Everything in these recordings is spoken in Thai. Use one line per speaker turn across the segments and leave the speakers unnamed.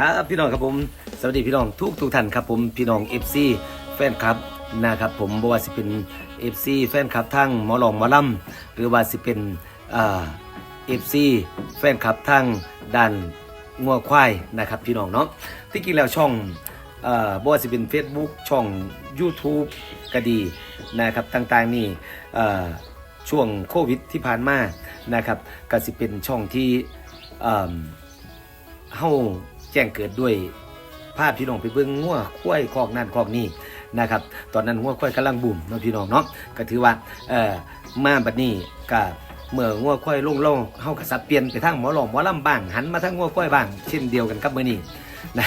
ครับพี่น้องครับผมสวัสดีพี่น้องทุกทุกท่านครับผมพี่น้อง FC แฟนคลับนะครับผมบ่ว่าสิเป็น FC แฟนคลับทั้งหมอหลองหมอลำหรือว่าสิเป็นเอ่า FC แฟนคลับทั้งด้านงัวควายนะครับพี่น้องเนาะที่จริงแล้วช่องบ่ว่าสิเป็น Facebook ช่อง YouTube ก็ดีนะครับต่างๆนี่ช่วงโควิดที่ผ่านมานะครับก็สิเป็นช่องที่เอิ่มเฮา แจ้งเกิดด้วยภาพพี่น้องไปเบิ่งงัวควายคอกนั่นคอกนี่นะครับ ตอนนั้นงัวควายกำลังบูมเนาะพี่น้องเนาะก็ถือว่าเอ่อมาบัดนี้ก็เมื่องัวควายลงลงเฮาก็สับเปลี่ยนไปทางหมอหลอมหมอลำบ้างหันมาทางงัวควายบ้างเช่นเดียวกันกับมื้อนี้นะ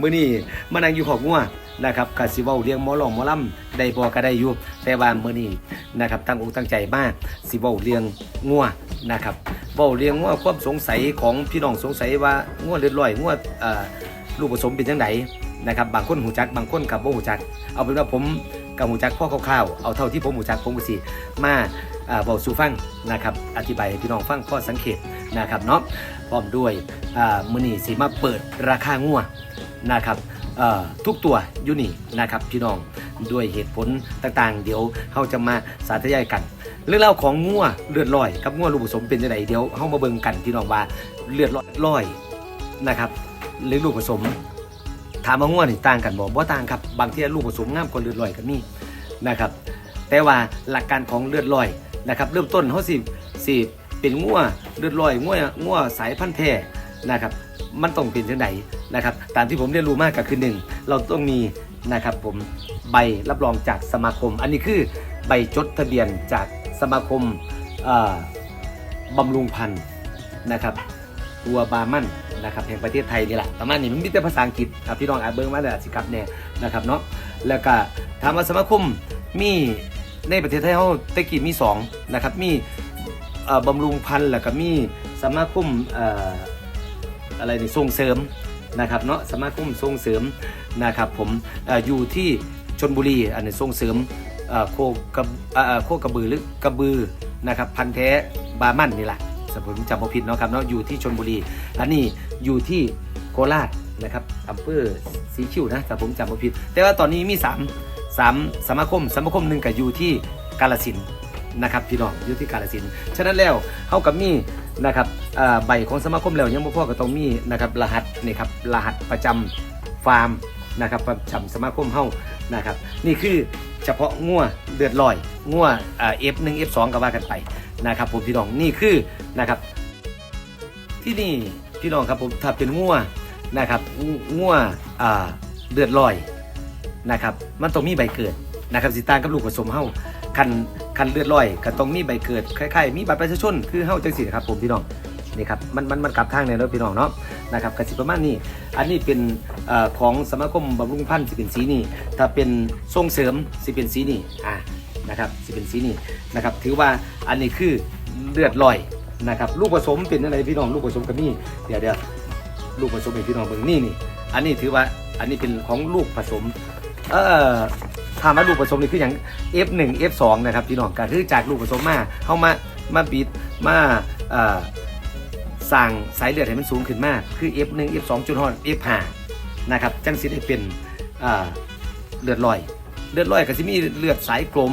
มื้อนี้มานั่งอยู่ขอกงัวนะครับก็สิเว้าเรื่องหมอหลอมหมอลำได้บ่ก็ได้อยู่แต่ว่ามื้อนี้นะครับตั้งอกตั้งใจมาสิเว้าเรื่องงัว นะครับเว้าเรียงว่าความสงสัยของพี่น้องสงสัยว่าง่วเลือดลอยง่วเอ่อลูกผสมเป็นจังไดนะครับบางคนหูจักบางคนกับบ่หูจัก เอาเป็นว่าผมกับหูจักพ่อคร่าวๆเอาเท่าที่ผมหูจักผมก็สิมาเอ่อบอกสู่ฟังนะครับอธิบายให้พี่น้องฟังข้อสังเกตนะครับเนาะพร้อมด้วยมือนี่สิมาเปิดราคางัวนะครับทุกตัวยูนี่นะครับพี่น้องด้วยเหตุผลต่างๆ เดี๋ยวเราจะมาสาธยายกัน เรื่องเล่าของงัวเลือดลอยกับงัวลูกผสมเป็นยังไงเดี๋ยวเฮามาเบิ่งกันพี่น้องว่าเลือดลอยนะครับหรือลูกผสม ถามว่างัวนี่ต่างกันบ่บ่ต่างครับบางทีลูกผสมงามกว่าเลือดลอยก็มีนะครับ แต่ว่าหลักการของเลือดลอยนะครับ เริ่มต้นเฮาสิสิเป็นงัวเลือดลอยงัวงัวสายพันธุ์แท้นะครับ มันต้องเป็นจังไดนะครับตามที่ผมเรียนรู้มากก็คือหนึ่งเราต้องมีนะครับผมใบรับรองจากสมาคม อันนี้คือใบจดทะเบียนจาก สมาคมบำรุงพันธุ์นะครับวัวบาร์มันนะครับแห่งประเทศไทยนี่แหละประมาณนี้มันมีแต่ภาษาอังกฤษครับพี่น้องอ่านเบิ้งมาแล้วสิครับแน่นะครับเนาะแล้วก็ถามว่าสมาคมมีในประเทศไทยเขาตะกี้มีสองนะครับมีบำรุงพันธุ์แล้วก็มีสมาคมอะไรนี่ส่งเสริมนะครับเนาะสมาคมส่งเสริมนะครับผมออยู่ที่ชนบุรีอันนี้ส่งเสริม โคกระโคกระบือหรือกระบือนะครับพันธุ์แท้บาร์มันนี่แหละสมผมจำผิดเนาะครับเนาะอยู่ที่ชนบุรีอันนี้อยู่ที่โคราชนะครับอำเภอสีคิวนะแต่ผมจำผิด แต่ว่าตอนนี้มีสามสามสมาคมสมาคมหนึ่งก็อยู่ที่กาลสินนะครับพี่น้องอยู่ที่กาฬสินฉะนั้นแล้วเขากับมีนะครับใบของสมาคมแล้วยังบ่พอก็ต้องมีนะครับรหัสนี่ครับรหัสประจำฟาร์ม นะครับประจำสมาคมเฮานะครับนี่คือเฉพาะงัวเดือดลอยงัวอ่า F1 F2 ก็ว่ากันไปนะครับผมพี่น้องนี่คือนะครับที่นี่พี่น้องครับผมถ้าเป็นงัวนะครับงัวเดือดลอยนะครับมันต้องมีใบเกิดนะครับสิตางกับลูกผสมเฮาคันคันเลือดลอยก็ต้องมีใบเกิดคล้ายๆมีบัตรประชาชนคือเฮาจังซี่ครับผมพี่น้อง นี่ครับมันมันมันกลับทางเนี่ยเนาะพี่น้องเนาะนะครับกสิประมาณนี้อันนี้เป็นอของสมาคมบำรุงพันธุ์สิเป็นสีนี้ถ้าเป็นส่งเสริมสิเป็นสีนี้อ่านะครับสิเป็นสีนี้นะครับ ถือว่าอันนี้คือเลือดลอยนะครับลูกผสมเป็นอะไรพี่น้องลูกผสมกับนี่เดี๋ยวเดี๋ยวลูกผสมให้พี่น้องเบิ่งนี่นี่อันนี้ถือว่าอันนี้เป็นของลูกผสมเอ่อถามว่าลูกผสมนี่คืออย่าง F1 F2 นะครับพี่น้องก็คือจากลูกผสมมาเข้ามามาบิดมาเอ่อ สร้างสายเลือดให้มันสูงขึ้นมาก คือ F1 F2 จนฮอด F5 นะครับจังสิได้เป็นเลือดลอย เลือดลอยก็สิมีเลือดสายกลม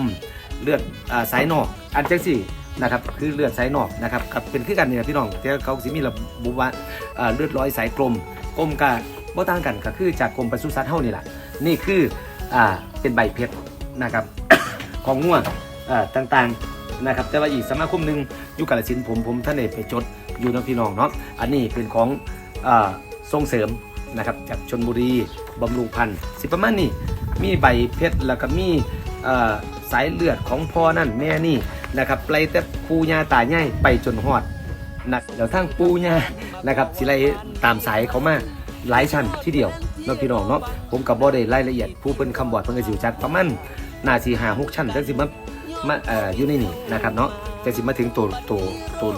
เลือดอสายนอก อันจังสินะครับคือเลือดสายนอกนะครับกับเป็นคือกันเนี่ยพี่น้องแต่เขาสิมีระบุว่าเลือดร้อยสายกลมกลมกับบ่ต่างกันก็คือจากกรมปศุสัตว์เฮานี่แหละนี่คืออ่าเป็นใบเพชรนะครับของง่วงอ่าต่างๆนะครับแต่ว่าอีกสมาคมหนึ่ง อยู่กาลสินผมผมท่านเอกไปจดอยู่นะพี่น้องเนาะอันนี้เป็นของอส่งเสริมนะครับจากชนบุรีบำรุงพันธุ์สิประมาณนี้มีใบเพชรแล้วก็มีสายเลือดของพ่อนั่นแม่นี่นะครับไปแต่ปูยาตายายไปจนฮอดนะเดี๋ยวทั้งปูยานะครับสิไลตามสายเขามาหลายชั้นที่เดียวนาะพี่น้องเนาะผมกับบ่ได้รายละเอียดผู้เป็นคำบอดเพิ่นก็สิรู้จักประมาณนาสีหาหกชั้นจังสิมา มาเอ่ออยู่ในนี่นะครับเนาะจังสิมาถึงตัวตัวตัว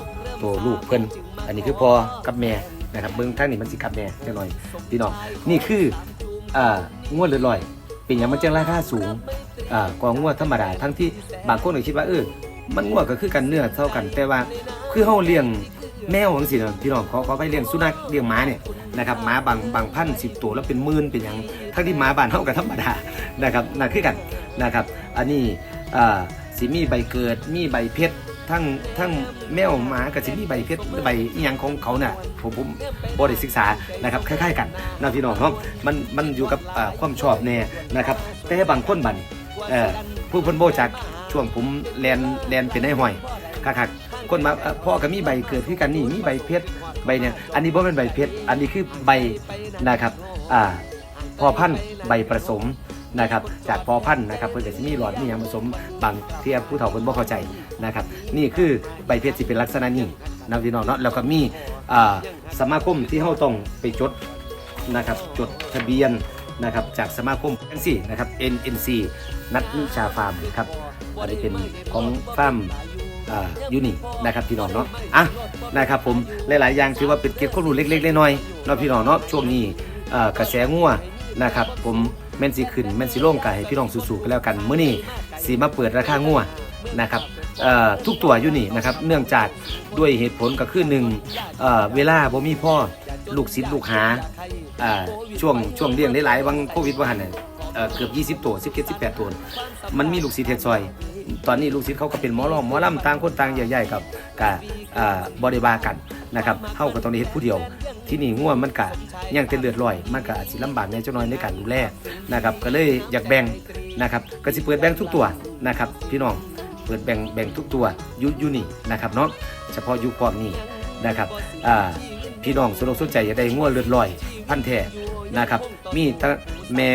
ตัวลูกเพิ่นอันนี้คือพอกับแม่นะครับเบิ่งทางนี้มันสิกับแม่จังหน่อยพี่น้องนี่คืออ่างวดเลือดลอยเป็นอย่างมันจังราคาสูงอ่ากว่างวดธรรมดาทั้งที่บางคนก็คิดว่าเออมันงวดก็คือกันเนื้อเท่ากัน แต่ว่าคือเฮาเลี้ยงแมวของสินะพี่น้องเขาเขาไปเลี้ยงสุนัขเลี้ยงหมาเนี่ยนะครับหมาบางบางพันสิบตัวแล้วเป็นหมื่นเป็นอย่างทั้งที่หมาบ้านเท่ากับธรรมดานะครับนั่นคือกันนะครับ อันนี้อ่า สิมีใบเกิด มีใบเพชรทั้งทั้งแมวหมากับสิมีใบเพชรใบอีหยังของเขาน่ะผมผมบริศึกษานะครับคล้ายๆกันนะพี่น้องเนาะมันมันอยู่กับความชอบแน่นะครับ แต่บางคนบันผู้เพ้นโบจากช่วงผมแลนแลนเป็นไอ้ห้อยคักๆคนมาพ่อก็มีใบเกิดที่กันนี่มีใบเพชรใบเนี่ยอันนี้บ่เป็นใบเพชรอันนี้คือใบนะครับอ่าพอพันธุ์ใบผสม นะครับจากพอพันธุ์นะครับเพื่อจะมีหลอดมีอย่างผสมบางเทียผู้เฒ่าคนบ่เข้าใจนะครับนี่คือใบเพชรสิเป็นลักษณะนี้นะพี่น้องเนาะแล้วก็มีอ่าสมาคมที่เฮาต้องไปจดนะครับจดทะเบียนนะครับจากสมาคมทั้งสี่นะครับ NNC นัดวิชาฟาร์มครับอันนี้เป็นของฟาร์มยูนีนะครับพี่น้องเนาะอะนะครับผมหลาย ๆ อย่างถือว่าเป็นเก็บข้อมูลเล็กๆน้อยๆเนาะพี่น้องเนาะช่วงนี้กระแสงัวนะครับผม ม่นสิขึ้นแม่นสิลงกันให้พี่น้องสู้ๆกันแล้วกันเมื่อนี้สีมาเปิดราคางัวนะครับทุกตัวอยู่นี่นะครับเนื่องจากด้วยเหตุผลก็คือหนึ่งเเวลาบ่มีพ่อลูกศิษย์ลูกหาช่วงช่วงเลี้ยงหลายๆวังโควิดว่าหันน่ะเอ่อเกือบ 20 ตัว 17 18 ตัว มันมีลูกศิษย์เฮ็ดซอย ตอนนี้ลูกศิษย์เขาก็เป็นหมอรองหมอลำต่างคนต่างใหญ่ๆกับกับบริบากันนะครับเฮาก็ต้องได้เฮ็ดผู้เดียว ที่นี่ง่วมันกะยังเป็นเลือดลอย มันกะสิลำบากในเจ้าน้อยในการดูแลนะครับก็เลยอยากแบ่งนะครับก็สิเปิดแบ่งทุกตัวนะครับพี่น้องเปิดแบ่งแบ่งทุกตัวอยุยุนี่นะครับเนาะเฉพาะยุความนี้นะครับพี่น้องสนอกสนใจอยากได้ง่วเลือดลอย พันแท้นะครับมีแม่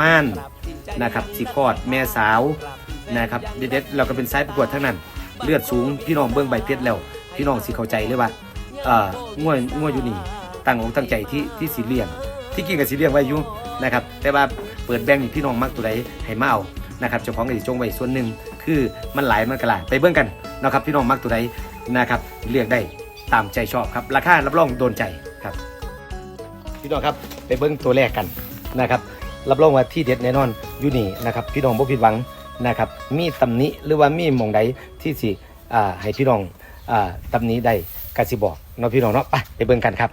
ม่านนะครับสิคอดแม่สาว นะครับเด็ดๆเราก็เป็นสายประกวดทั้งนั้น เลือดสูงพี่น้องเบิ้องใบเพชรแล้ว พี่น้องสิเข้าใจเลยว่าเอ่อง่วยง่วยอยู่นี่ตั้งอกตั้งใจที่ที่สีเลี้ยง ที่กินกับสีเลี้ยงไว้อยู่นะครับแต่ว่าเปิดแบงค์นี่พี่น้องมักตัวใดให้มาเอานะครับเจ้าของก็สิจงไว้ส่วนหนึ่งคือมันหลายมันกระลายไปเบิ้องกันนะครับพี่น้องมักตัวใดนะครับเลือกได้ตามใจชอบครับราคารับรองโดนใจครับพี่น้องครับไปเบิ้งตัวแรกกันนะครับรับรองว่าที่เด็ดแน่นอนอยู่นี่นะครับพี่น้องบ่ผิดหวัง นะครับ มีตำหนิหรือว่ามีมองใดที่สิอ่าให้พี่น้องอ่าตำหนิได้กสิบอกเนาะพี่น้องเนาะไปไปเบิ่งกันครับ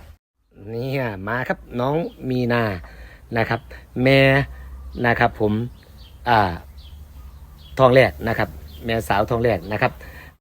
นี่อะมาครับน้องมีนานะครับ แม่นะครับผมอ่าทองแรกนะครับ แม่สาวทองแรกนะครับ